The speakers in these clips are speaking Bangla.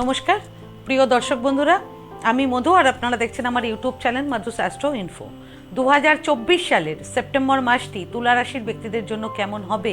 নমস্কার। প্রিয় দর্শক বন্ধুরা, আমি মধু আর আপনারা দেখছেন আমার ইউটিউব চ্যানেল মাধুস অ্যাস্ট্রো ইনফো দুহাজার চব্বিশ সালের সেপ্টেম্বর মাসটি তুলা রাশির ব্যক্তিদের জন্য কেমন হবে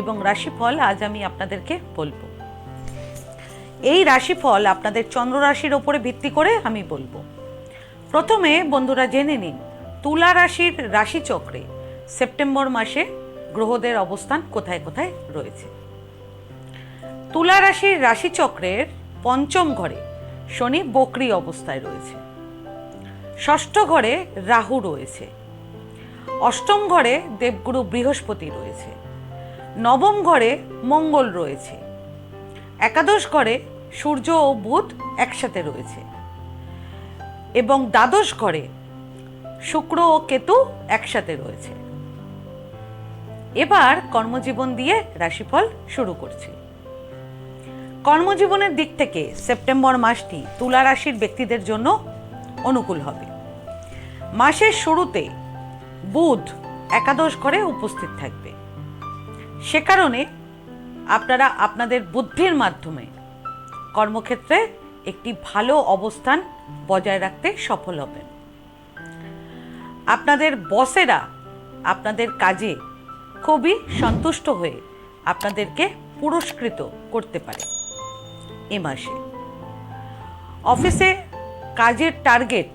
এবং রাশিফল আজ আমি আপনাদেরকে বলব। এই রাশিফল আপনাদের চন্দ্র রাশির ওপরে ভিত্তি করে আমি বলব। প্রথমে বন্ধুরা জেনে নিন, তুলা রাশির রাশিচক্রে সেপ্টেম্বর মাসে গ্রহদের অবস্থান কোথায় কোথায় রয়েছে? তুলা রাশির রাশিচক্রের পঞ্চম ঘরে শনি বকরি অবস্থায় রয়েছে। ষষ্ঠ ঘরে রাহু রয়েছে। অষ্টম ঘরে দেবগুরু বৃহস্পতি রয়েছে। নবম ঘরে মঙ্গল রয়েছে। একাদশ ঘরে সূর্য ও বুধ একসাথে রয়েছে। এবং দ্বাদশ ঘরে শুক্র ও কেতু একসাথে রয়েছে। এবার কর্মজীবন দিয়ে রাশিফল শুরু করছি। কর্মজীবনের দিক থেকে সেপ্টেম্বর মাসটি তুলা রাশির ব্যক্তিদের জন্য অনুকূল হবে। মাসের শুরুতে বুধ একাদশ ঘরে উপস্থিত থাকবে। সে কারণে আপনারা আপনাদের বুদ্ধির মাধ্যমে কর্মক্ষেত্রে একটি ভালো অবস্থান বজায় রাখতে সফল হবেন। আপনাদের বসেরা আপনাদের কাজে খুবই সন্তুষ্ট হয়ে আপনাদেরকে পুরস্কৃত করতে পারে। এ মাসে। অফিসে কাজের টার্গেট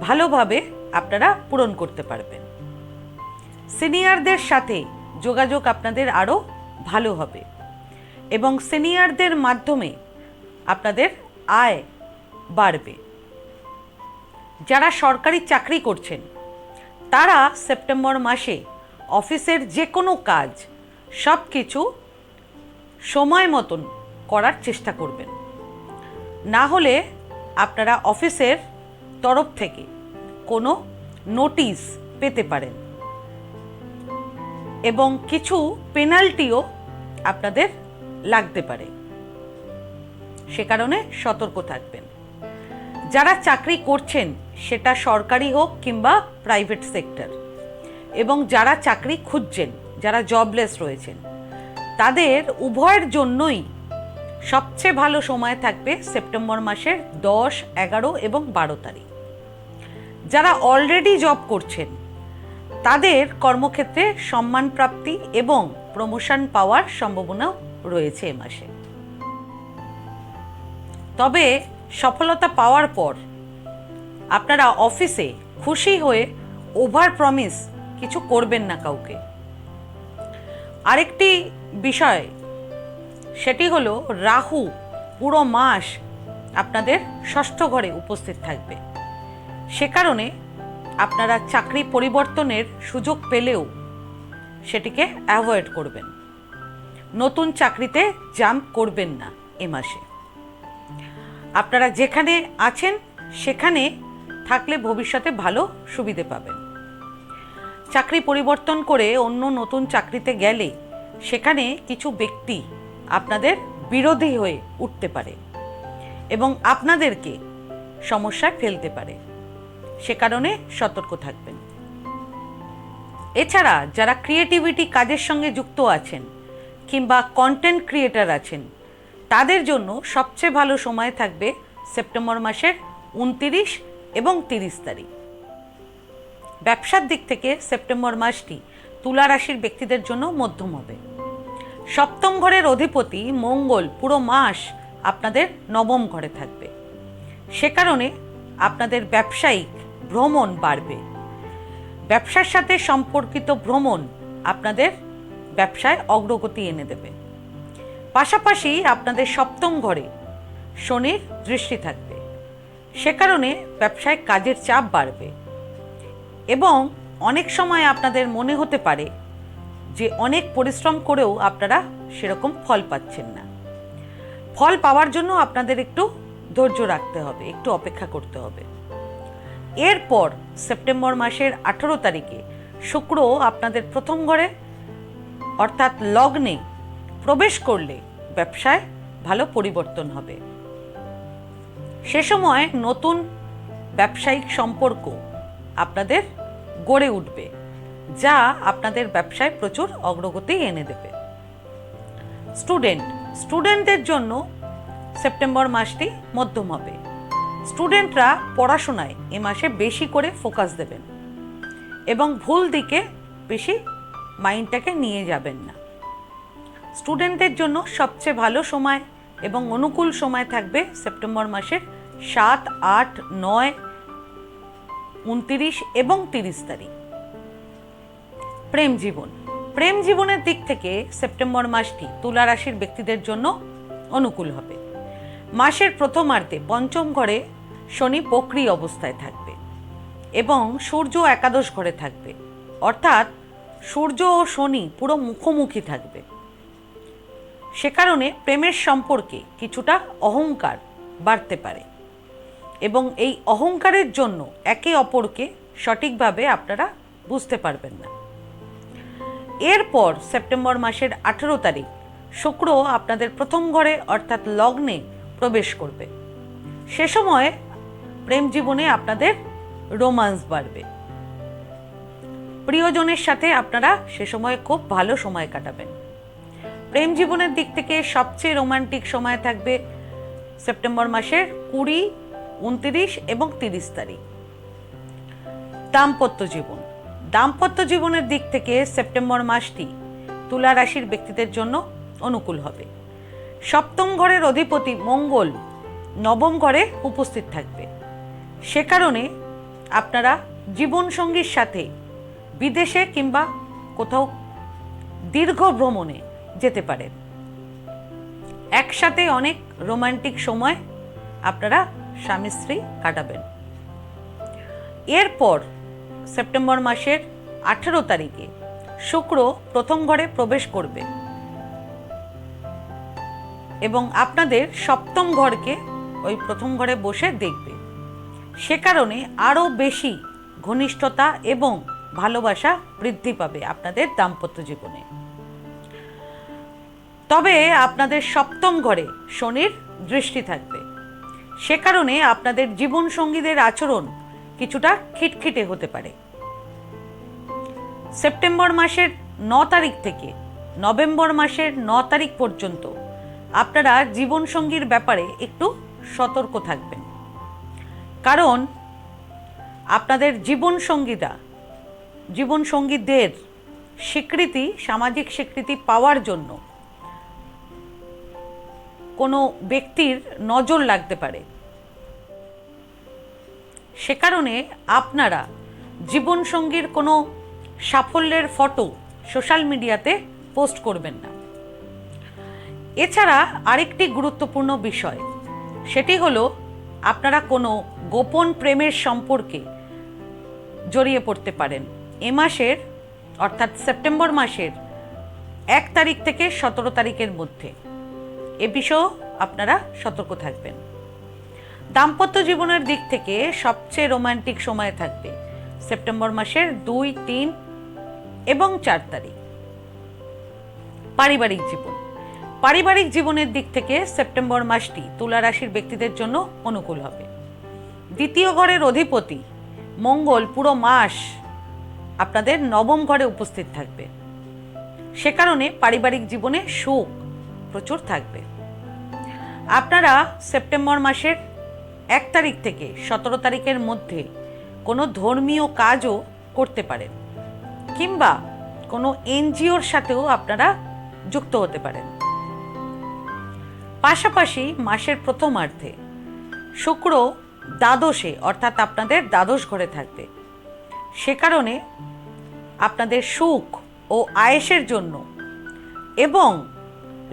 ভালোভাবে আপনারা পূরণ করতে পারবেন। সিনিয়রদের সাথে যোগাযোগ আপনাদের আরও ভালো হবে এবং সিনিয়রদের মাধ্যমে আপনাদের আয় বাড়বে। যারা সরকারি চাকরি করছেন, তারা সেপ্টেম্বর মাসে অফিসের যে কোনো কাজ সব কিছু সময় মতন করার চেষ্টা করবেন। না হলে আপনারা অফিসের তরফ থেকে কোনো নোটিশ পেতে পারেন এবং কিছু পেনাল্টিও আপনাদের লাগতে পারে। সে কারণে সতর্ক থাকবেন। যারা চাকরি করছেন, সেটা সরকারি হোক কিংবা প্রাইভেট সেক্টর এবং যারা চাকরি খুঁজছেন, যারা জবলেস রয়েছেন, তাদের উভয়ের জন্যই সবচেয়ে ভালো সময় থাকবে সেপ্টেম্বর মাসের দশ, এগারো এবং বারো তারিখ। যারা অলরেডি জব করছেন, তাদের কর্মক্ষেত্রে সম্মান প্রাপ্তি এবং প্রমোশন পাওয়ার সম্ভাবনাও রয়েছে এ মাসে। তবে সফলতা পাওয়ার পর আপনারা অফিসে খুশি হয়ে ওভার প্রমিস কিছু করবেন না কাউকে। আরেকটি বিষয় সেটি হলো রাহু, পুরো মাস আপনাদের ষষ্ঠ ঘরে উপস্থিত থাকবে। সে কারণে আপনারা চাকরি পরিবর্তনের সুযোগ পেলেও সেটিকে অ্যাভয়েড করবেন। নতুন চাকরিতে জাম্প করবেন না এ মাসে। আপনারা যেখানে আছেন, সেখানে থাকলে ভবিষ্যতে ভালো সুবিধে পাবেন। চাকরি পরিবর্তন করে অন্য নতুন চাকরিতে গেলে সেখানে কিছু ব্যক্তি আপনাদের বিরোধী হয়ে উঠতে পারে এবং আপনাদেরকে সমস্যায় ফেলতে পারে। সে কারণে সতর্ক থাকবেন। এছাড়া যারা ক্রিয়েটিভিটি কাজের সঙ্গে যুক্ত আছেন কিংবা কন্টেন্ট ক্রিয়েটার আছেন, তাদের জন্য সবচেয়ে ভালো সময় থাকবে সেপ্টেম্বর মাসের উনতিরিশ এবং তিরিশ তারিখ। ব্যবসার দিক থেকে সেপ্টেম্বর মাসটি তুলা রাশির ব্যক্তিদের জন্য মধ্যম হবে। সপ্তম ঘরের অধিপতি মঙ্গল পুরো মাস আপনাদের নবম ঘরে থাকবে। সে কারণে আপনাদের ব্যবসায়িক ভ্রমণ বাড়বে। ব্যবসার সাথে সম্পর্কিত ভ্রমণ আপনাদের ব্যবসায় অগ্রগতি এনে দেবে। পাশাপাশি আপনাদের সপ্তম ঘরে শনির দৃষ্টি থাকবে। সে কারণে ব্যবসায় কাজের চাপ বাড়বে। এবং অনেক সময় আপনাদের মনে হতে পারে যে অনেক পরিশ্রম করেও আপনারা সেরকম ফল পাচ্ছেন না। ফল পাওয়ার জন্য আপনাদের একটু ধৈর্য রাখতে হবে, একটু অপেক্ষা করতে হবে। এরপর সেপ্টেম্বর মাসের আঠেরো তারিখে শুক্র আপনাদের প্রথম ঘরে, অর্থাৎ লগ্নে প্রবেশ করলে ব্যবসায় ভালো পরিবর্তন হবে। সে সময় নতুন ব্যবসায়িক সম্পর্ক আপনাদের গড়ে উঠবে। যা আপনাদের ব্যবসায় প্রচুর অগ্রগতি এনে দেবে। স্টুডেন্ট, স্টুডেন্টদের জন্য সেপ্টেম্বর মাসটি মধ্যম হবে। স্টুডেন্টরা পড়াশোনায় এ মাসে বেশি করে ফোকাস দেবেন এবং ভুল দিকে বেশি মাইন্ডটাকে নিয়ে যাবেন না। স্টুডেন্টদের জন্য সবচেয়ে ভালো সময় এবং অনুকূল সময় থাকবে সেপ্টেম্বর মাসের সাত, আট, নয়, উনতিরিশ এবং তিরিশ তারিখ। প্রেম জীবন। প্রেম জীবনের দিক থেকে সেপ্টেম্বর মাসটি তুলা রাশির ব্যক্তিদের জন্য অনুকূল হবে। মাসের প্রথমার্ধে পঞ্চম ঘরে শনি বক্রি অবস্থায় থাকবে এবং সূর্য একাদশ ঘরে থাকবে। অর্থাৎ সূর্য ও শনি পুরো মুখোমুখি থাকবে। সে কারণে প্রেমের সম্পর্কে কিছুটা অহংকার বাড়তে পারে এবং এই অহংকারের জন্য একে অপরকে সঠিকভাবে আপনারা বুঝতে পারবেন না। এরপর সেপ্টেম্বর মাসের আঠেরো তারিখ শুক্র আপনাদের প্রথম ঘরে অর্থাৎ লগ্নে প্রবেশ করবে। সে সময় প্রেম জীবনে আপনাদের রোমান্স বাড়বে। প্রিয়জনের সাথে আপনারা সে সময় খুব ভালো সময় কাটাবেন। প্রেম জীবনের দিক থেকে সবচেয়ে রোমান্টিক সময় থাকবে সেপ্টেম্বর মাসের কুড়ি, উনতিরিশ এবং তিরিশ তারিখ। দাম্পত্য জীবন। দাম্পত্য জীবনের দিক থেকে সেপ্টেম্বর মাসটি তুলা রাশির ব্যক্তিদের জন্য অনুকূল হবে। সপ্তম ঘরের অধিপতি মঙ্গল নবম ঘরে উপস্থিত থাকবে। সে কারণে আপনারা জীবনসঙ্গীর সাথে বিদেশে কিংবা কোথাও দীর্ঘ ভ্রমণে যেতে পারেন। একসাথে অনেক রোমান্টিক সময় আপনারা স্বামী স্ত্রী কাটাবেন। এরপর সেপ্টেম্বর মাসের আঠেরো তারিখে শুক্র প্রথম ঘরে প্রবেশ করবে এবং আপনাদের সপ্তম ঘরকে ওই প্রথম ঘরে বসে দেখবে। সে কারণে আরও বেশি ঘনিষ্ঠতা এবং ভালোবাসা বৃদ্ধি পাবে আপনাদের দাম্পত্য জীবনে। তবে আপনাদের সপ্তম ঘরে শনির দৃষ্টি থাকবে। সে কারণে আপনাদের জীবনসঙ্গীদের আচরণ কিছুটা খিটখিটে হতে পারে। সেপ্টেম্বর মাসের ন তারিখ থেকে নভেম্বর মাসের ন তারিখ পর্যন্ত আপনারা জীবনসঙ্গীর ব্যাপারে একটু সতর্ক থাকবেন। কারণ আপনাদের জীবনসঙ্গীরা, জীবনসঙ্গীদের স্বীকৃতি, সামাজিক স্বীকৃতি পাওয়ার জন্য কোনো ব্যক্তির নজর লাগতে পারে। সে কারণে আপনারা জীবনসঙ্গীর কোনো সাফল্যের ফটো সোশ্যাল মিডিয়াতে পোস্ট করবেন না। এছাড়া আরেকটি গুরুত্বপূর্ণ বিষয়, সেটি হলো আপনারা কোনো গোপন প্রেমের সম্পর্কে জড়িয়ে পড়তে পারেন। এ মাসের, অর্থাৎ সেপ্টেম্বর মাসের এক তারিখ থেকে সতেরো তারিখের মধ্যে। এ বিষয়েও আপনারা সতর্ক থাকবেন। দাম্পত্য জীবনের দিক থেকে সবচেয়ে রোমান্টিক সময় থাকবে সেপ্টেম্বর মাসের দুই, তিন এবং চার তারিখ। পারিবারিক জীবন। পারিবারিক জীবনের দিক থেকে সেপ্টেম্বর মাসটি তুলা রাশির ব্যক্তিদের জন্য অনুকূল হবে। দ্বিতীয় ঘরের অধিপতি, মঙ্গল পুরো মাস আপনাদের নবম ঘরে উপস্থিত থাকবে। সে কারণে পারিবারিক জীবনে সুখ প্রচুর থাকবে। আপনারা সেপ্টেম্বর মাসের এক তারিখ থেকে সতেরো তারিখের মধ্যে কোনো ধর্মীয় কাজও করতে পারেন, কিংবা কোনো এনজিওর সাথেও আপনারা যুক্ত হতে পারেন। পাশাপাশি মাসের প্রথমার্ধে শুক্র দ্বাদশে, অর্থাৎ আপনাদের দ্বাদশ ঘরে থাকবে। সে কারণে আপনাদের সুখ ও আয়েসের জন্য এবং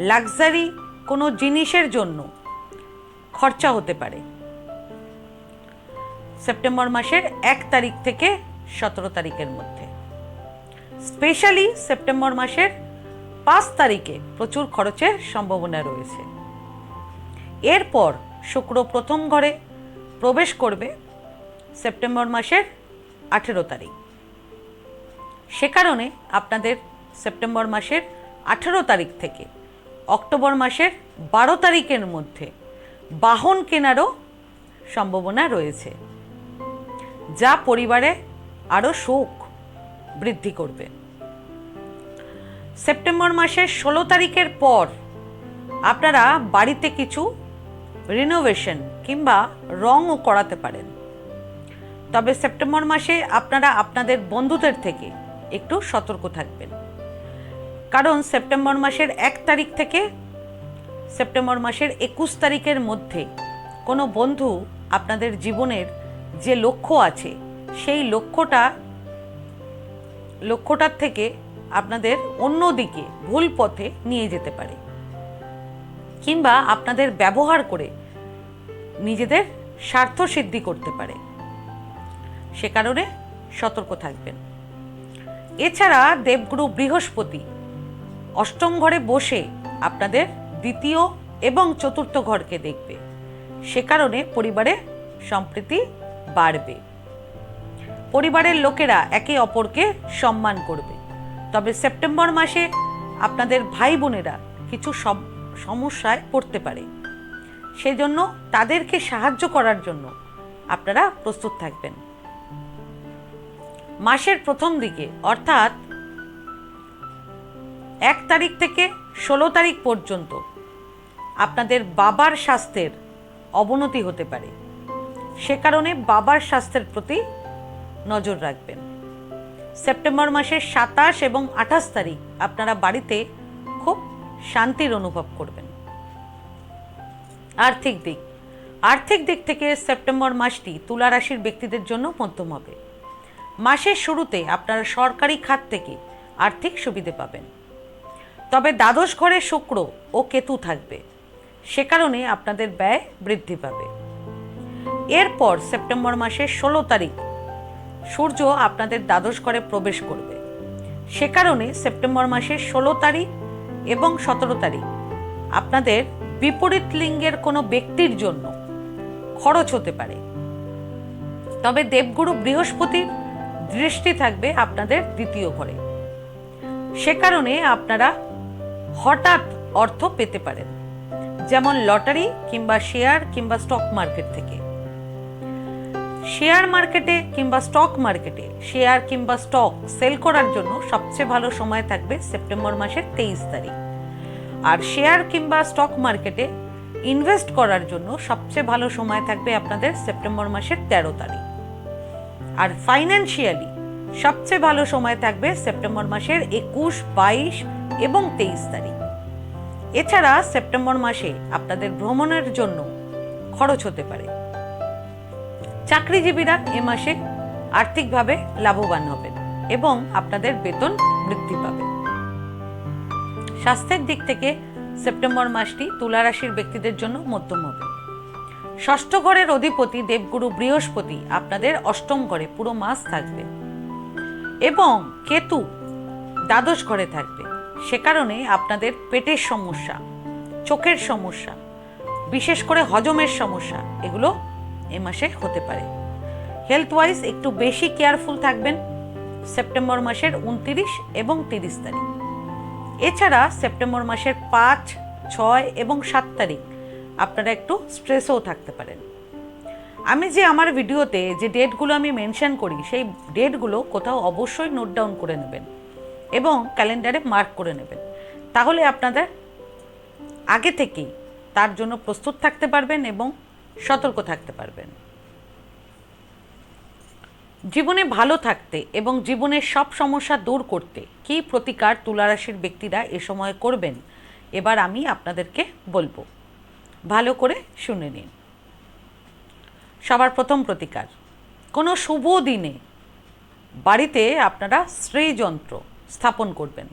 লাক্সারি কোনো জিনিসের জন্য খরচা হতে পারে। সেপ্টেম্বর মাসের এক তারিখ থেকে সতেরো তারিখের মধ্যে। স্পেশালি সেপ্টেম্বর মাসের পাঁচ তারিখে প্রচুর খরচের সম্ভাবনা রয়েছে। এরপর শুক্র প্রথম ঘরে প্রবেশ করবে সেপ্টেম্বর মাসের আঠেরো তারিখ। সে কারণে আপনাদের সেপ্টেম্বর মাসের আঠেরো তারিখ থেকে অক্টোবর মাসের বারো তারিখের মধ্যে বাহন কেনারও সম্ভাবনা রয়েছে। যা পরিবারে আরও সুখ বৃদ্ধি করবে। সেপ্টেম্বর মাসের ষোলো তারিখের পর আপনারা বাড়িতে কিছু রিনোভেশন কিংবা রঙও করাতে পারেন। তবে সেপ্টেম্বর মাসে আপনারা আপনাদের বন্ধুদের থেকে একটু সতর্ক থাকবেন। কারণ সেপ্টেম্বর মাসের এক তারিখ থেকে সেপ্টেম্বর মাসের একুশ তারিখের মধ্যে কোনো বন্ধু আপনাদের জীবনের যে লক্ষ্য আছে, সেই লক্ষ্যটা, লক্ষ্যটার থেকে আপনাদের অন্যদিকে ভুল পথে নিয়ে যেতে পারে। কিংবা আপনাদের ব্যবহার করে নিজেদের স্বার্থ সিদ্ধি করতে পারে। সে কারণে সতর্ক থাকবেন। এছাড়া দেবগুরু বৃহস্পতি অষ্টম ঘরে বসে আপনাদের দ্বিতীয় এবং চতুর্থ ঘরকে দেখবে। সে কারণে পরিবারে সম্প্রীতি বাড়বে। পরিবারের লোকেরা একে অপরকে সম্মান করবে। তবে সেপ্টেম্বর মাসে আপনাদের ভাই বোনেরা কিছু সম- সমস্যায় পড়তে পারে। সেই জন্য তাদেরকে সাহায্য করার জন্য আপনারা প্রস্তুত থাকবেন। মাসের প্রথম দিকে, অর্থাৎ এক তারিখ থেকে ষোলো তারিখ পর্যন্ত আপনাদের বাবার স্বাস্থ্যের অবনতি হতে পারে। সে কারণে বাবার স্বাস্থ্যের প্রতি নজর রাখবেন। সেপ্টেম্বর মাসের সাতাশ এবং আঠাশ তারিখ আপনারা বাড়িতে খুব শান্তির অনুভব করবেন। আর্থিক দিক। আর্থিক দিক থেকে সেপ্টেম্বর মাসটি তুলা রাশির ব্যক্তিদের জন্য মধ্যম হবে। মাসের শুরুতে আপনারা সরকারি খাত থেকে আর্থিক সুবিধে পাবেন। তবে দ্বাদশ ঘরে শুক্র ও কেতু থাকবে। সে কারণে আপনাদের ব্যয় বৃদ্ধি পাবে। এরপর সেপ্টেম্বর মাসের ষোলো তারিখ সূর্য আপনাদের দ্বাদশ ঘরে প্রবেশ করবে। সে কারণে সেপ্টেম্বর মাসের ষোলো তারিখ এবং সতেরো তারিখ আপনাদের বিপরীত লিঙ্গের কোনো ব্যক্তির জন্য খরচ হতে পারে। তবে দেবগুরু বৃহস্পতির দৃষ্টি থাকবে আপনাদের দ্বিতীয় ঘরে। সে কারণে আপনারা হঠাৎ অর্থ পেতে পারেন। যেমন লটারি কিংবা শেয়ার কিংবা স্টক মার্কেট থেকে। শেয়ার মার্কেটে কিংবা স্টক মার্কেটে, শেয়ার কিংবা স্টক সেল করার জন্য সবচেয়ে ভালো সময় থাকবে সেপ্টেম্বর মাসের তেইশ তারিখ। আর শেয়ার কিংবা স্টক মার্কেটে ইনভেস্ট করার জন্য সবচেয়ে ভালো সময় থাকবে আপনাদের সেপ্টেম্বর মাসের তেরো তারিখ। আর ফাইন্যান্সিয়ালি সবচেয়ে ভালো সময় থাকবে সেপ্টেম্বর মাসের একুশ, বাইশ এবং তেইশ তারিখ। এছাড়া সেপ্টেম্বর মাসে আপনাদের ভ্রমণের জন্য খরচ হতে পারে। চাকরিজীবীরা এ মাসে আর্থিকভাবে লাভবান হবেন এবং আপনাদের বেতন বৃদ্ধি পাবে। স্বাস্থ্যের দিক থেকে সেপ্টেম্বর মাসটি তুলা রাশির ব্যক্তিদের জন্য মধ্যম হবে। ষষ্ঠ ঘরের অধিপতি দেবগুরু বৃহস্পতি আপনাদের অষ্টম ঘরে পুরো মাস থাকবে এবং কেতু দ্বাদশ ঘরে থাকবে। সে কারণে আপনাদের পেটের সমস্যা, চোখের সমস্যা, বিশেষ করে হজমের সমস্যা, এগুলো এ মাসে হতে পারে। হেলথ ওয়াইজ একটু বেশি কেয়ারফুল থাকবেন সেপ্টেম্বর মাসের উনতিরিশ এবং তিরিশ তারিখ। এছাড়া সেপ্টেম্বর মাসের পাঁচ, ছয় এবং সাত তারিখ আপনারা একটু স্ট্রেসও থাকতে পারেন। আমি যে আমার ভিডিওতে যে ডেটগুলো আমি মেনশন করি, সেই ডেটগুলো কোথাও অবশ্যই নোট ডাউন করে নেবেন এবং ক্যালেন্ডারে মার্ক করে নেবেন। তাহলে আপনাদের আগে থেকেই তার জন্য প্রস্তুত থাকতে পারবেন এবং সতর্ক থাকতে পারবেন। জীবনে ভালো থাকতে এবং জীবনের সব সমস্যা দূর করতে কী প্রতিকার তুলারাশির ব্যক্তিরা এ সময় করবেন, এবার আমি আপনাদেরকে বলব। ভালো করে শুনে নিন। সবার প্রথম প্রতিকার, কোনো শুভ দিনে বাড়িতে আপনারা শ্রীযন্ত্র স্থাপন করবেন।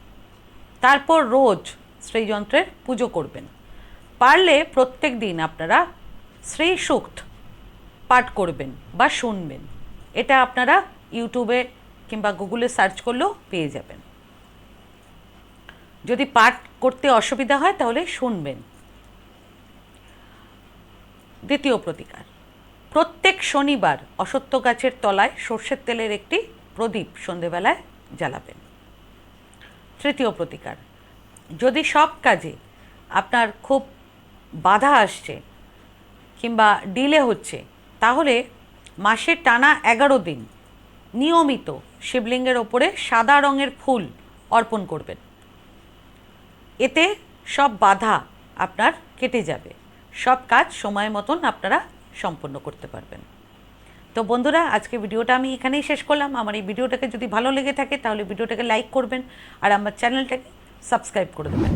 তারপর রোজ শ্রেয়যন্ত্রের পুজো করবেন। পারলে প্রত্যেক দিন আপনারা শ্রী সূক্ত পাঠ করবেন বা শুনবেন। এটা আপনারা ইউটিউবে কিংবা গুগলে সার্চ করলেও পেয়ে যাবেন। যদি পাঠ করতে অসুবিধা হয় তাহলে শুনবেন। দ্বিতীয় প্রতিকার, প্রত্যেক শনিবার অসত্য গাছের তলায় সর্ষের তেলের একটি প্রদীপ সন্ধেবেলায় জ্বালাবেন। তৃতীয় প্রতিকার, যদি সব কাজে আপনার খুব বাধা আসছে কিংবা ডিলে হচ্ছে, তাহলে মাসের টানা এগারো দিন নিয়মিত শিবলিঙ্গের ওপরে সাদা রঙের ফুল অর্পণ করবেন। এতে সব বাধা আপনার কেটে যাবে। সব কাজ সময় মতন আপনারা সম্পন্ন করতে পারবেন। তো বন্ধুরা, আজকে ভিডিওটা আমি এখানেই শেষ করলাম। আমার এই ভিডিওটাকে যদি ভালো লেগে থাকে, তাহলে ভিডিওটাকে লাইক করবেন আর আমার চ্যানেলটাকে সাবস্ক্রাইব করে দেবেন।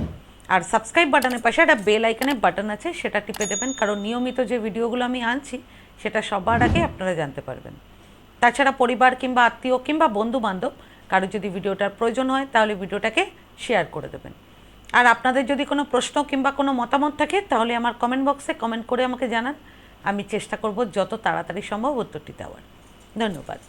আর সাবস্ক্রাইব বাটনের পাশে একটা বেল আইকনের বাটন আছে, সেটা টিপে দেবেন। কারণ নিয়মিত যে ভিডিওগুলো আমি আনছি, সেটা সবার আগে আপনারা জানতে পারবেন। তাছাড়া পরিবার কিংবা আত্মীয় কিংবা বন্ধু বান্ধব কারও যদি ভিডিওটার প্রয়োজন হয়, তাহলে ভিডিওটাকে শেয়ার করে দেবেন। আর আপনাদের যদি কোনো প্রশ্ন কিংবা কোনো মতামত থাকে, তাহলে আমার কমেন্ট বক্সে কমেন্ট করে আমাকে জানান। আমি চেষ্টা করব যত তাড়াতাড়ি সম্ভব উত্তরটি দেওয়ার। ধন্যবাদ।